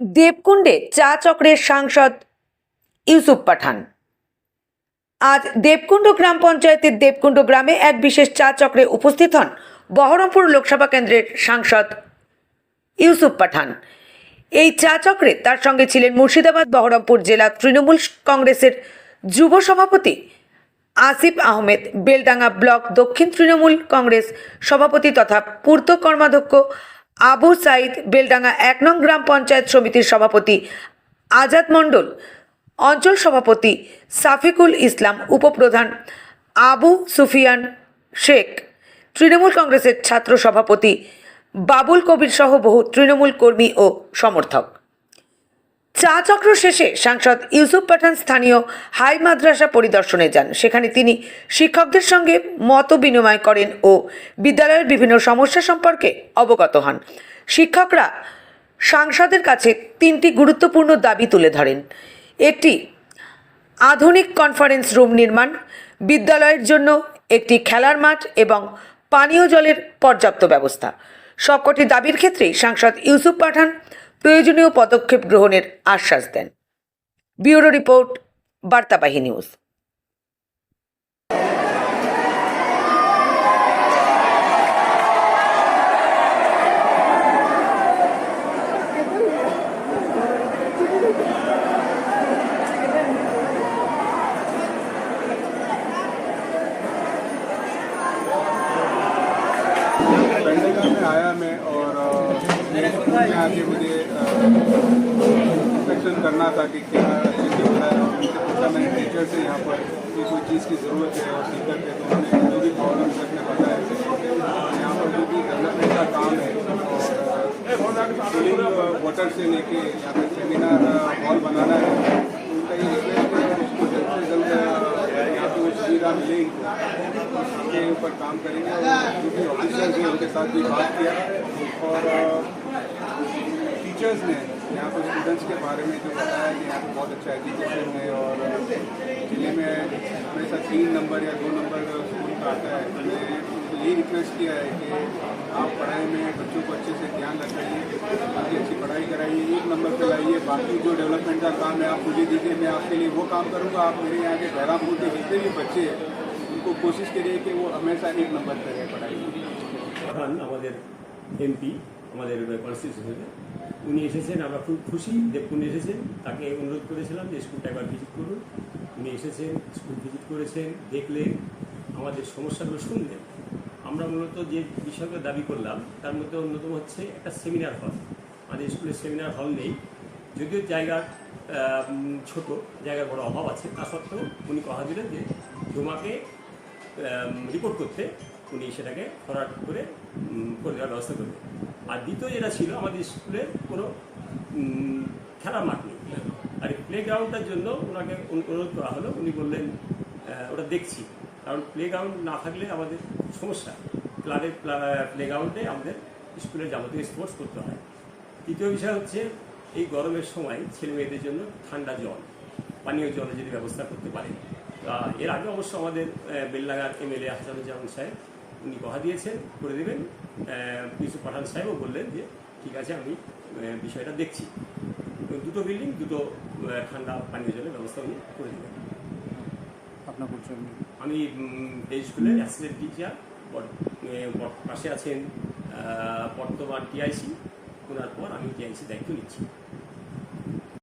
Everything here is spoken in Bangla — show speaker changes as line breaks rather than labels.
দেবকুণ্ডে চা চক্রের সাংসদ ইউসুফ পাঠান। আজ দেবকুণ্ড গ্রাম পঞ্চায়েতের দেবকুণ্ড গ্রামে এক বিশেষ চা চক্রে উপস্থিত হন বহরমপুর লোকসভা কেন্দ্রের সাংসদ ইউসুফ পাঠান। এই চা চক্রে তার সঙ্গে ছিলেন মুর্শিদাবাদ, বহরমপুর জেলা তৃণমূল কংগ্রেসের যুব সভাপতি আসিফ আহমেদ, বেলডাঙ্গা ব্লক দক্ষিণ তৃণমূল কংগ্রেস সভাপতি তথা পূর্ত কর্মাধ্যক্ষ আবু সাইদ বেলডাঙ্গা এক নং গ্রাম পঞ্চায়েত সমিতির সভাপতি আজাদ মণ্ডল, অঞ্চল সভাপতি সাফিকুল ইসলাম, উপপ্রধান আবু সুফিয়ান শেখ, তৃণমূল কংগ্রেসের ছাত্র সভাপতি বাবুল কবির সহ বহু তৃণমূল কর্মী ও সমর্থক। চা চক্র শেষে সাংসদ ইউসুফ পাঠান স্থানীয় হাই মাদ্রাসা পরিদর্শনে যান। সেখানে তিনি শিক্ষকদের সঙ্গে মত বিনিময় করেন ও বিদ্যালয়ের বিভিন্ন সমস্যা সম্পর্কে অবগত হন। শিক্ষকরা সাংসদের কাছে তিনটি গুরুত্বপূর্ণ দাবি তুলে ধরেন। একটি, আধুনিক কনফারেন্স রুম নির্মাণ, বিদ্যালয়ের জন্য একটি খেলার মাঠ এবং পানীয় জলের পর্যাপ্ত ব্যবস্থা। সবকটি দাবির ক্ষেত্রেই সাংসদ ইউসুফ পাঠান প্রয়োজনীয় পদক্ষেপ গ্রহণের আশ্বাস দেন ব্যুরো রিপোর্ট বার্তাবাহী নিউজ
पेंडिंग में आया मैं और अ, मेरे स्कूल में आके मुझे इंस्पेक्शन करना था कि क्या चीज़ें हो है उनसे पूछा मैंने टीचर से यहाँ पर कि कोई चीज़ की ज़रूरत है और टीचर थे तो उन्होंने जो भी प्रॉब्लम है उसने बताया कि यहाँ पर जो भी डेवलपमेंट का काम है और वाटर से लेके यहाँ पर सेमिनार हॉल बनाना है तो उनका ये रिक्वेस्ट है उसको जल्द से जल्द अ, यहाँ पे वो सुविधा मिले इनको उसके ऊपर काम करेंगे। और जो भी उनके साथ भी बात किया। और टीचर्स ने यहाँ पर स्टूडेंट्स के बारे में जो बताया कि यहाँ पर बहुत अच्छा एजुकेशन है और ज़िले में हमेशा तीन नंबर या दो नंबर स्कूल का आता है। तो मैंने उनको यही रिक्वेस्ट किया है कि आप पढ़ाई में बच्चों को अच्छे से ध्यान रखाइए उनकी अच्छी पढ़ाई कराइए, एक नंबर पर लाइए। बाकी जो डेवलपमेंट का काम है, आप मुझे दीजिए, मैं आपके लिए वो काम करूँगा। आप मेरे यहाँ के बहरामपुर के जितने भी बच्चे उनको कोशिश करिए कि वो हमेशा एक नंबर पर है पढ़ाई एम
पी আমাদের কনস্টিটিউশনে উনি এসেছেন আমরা খুব খুশি দেবকুণ্ডে এসেছেন। তাকে অনুরোধ করেছিলাম যে স্কুলটা একবার ভিজিট করুন। উনি এসেছেন স্কুল ভিজিট করেছেন দেখলেন আমাদের সমস্যাগুলো শুনলেন। আমরা মূলত যে বিষয়গুলো দাবি করলাম তার মধ্যে অন্যতম হচ্ছে একটা সেমিনার হল। আমাদের স্কুলের সেমিনার হল নেই। যদিও জায়গার আহ, ছোট জায়গার বড় অভাব আছে। তা সত্ত্বেও উনি কথা দিলেন যে তোমাকে রিপোর্ট করতে উনি সেটাকে ফরওয়ার্ড করে করে দেওয়ার ব্যবস্থা করবেন আর দ্বিতীয় যেটা ছিল, আমাদের স্কুলে কোনো খেলার মাঠ নেই। আর এই প্লে গ্রাউন্ডটার জন্য ওনাকে অনুরোধ করা হলো। উনি বললেন ওটা দেখছি। কারণ প্লে গ্রাউন্ড না থাকলে আমাদের সমস্যা। ক্লাবের প্লে গ্রাউন্ডে আমাদের স্কুলের যাবতীয় স্পোর্টস করতে হয়। তৃতীয় বিষয় হচ্ছে, এই গরমের সময় ছেলে মেয়েদের জন্য ঠান্ডা জল, পানীয় জলের যদি ব্যবস্থা করতে পারে। এর আগে অবশ্য আমাদের বেললাগার এমএলএ হাসানুজ্জামান সাহেব উনি কথা দিয়েছেন করে দেবেন। কিছু পাঠান সাহেবও বললেন যে ঠিক আছে আমি বিষয়টা দেখছি। দুটো বিল্ডিং দুটো ঠান্ডা পানীয় জলের ব্যবস্থা উনি করে দেবেন।
আপনার পরিচয়
আমি এই স্কুলের অ্যাসিস্ট্যান্ট টিচার পাশে আছেন বর্তমান টিআইসি। ওনার পর আমি টিআইসি দায়িত্ব নিচ্ছি।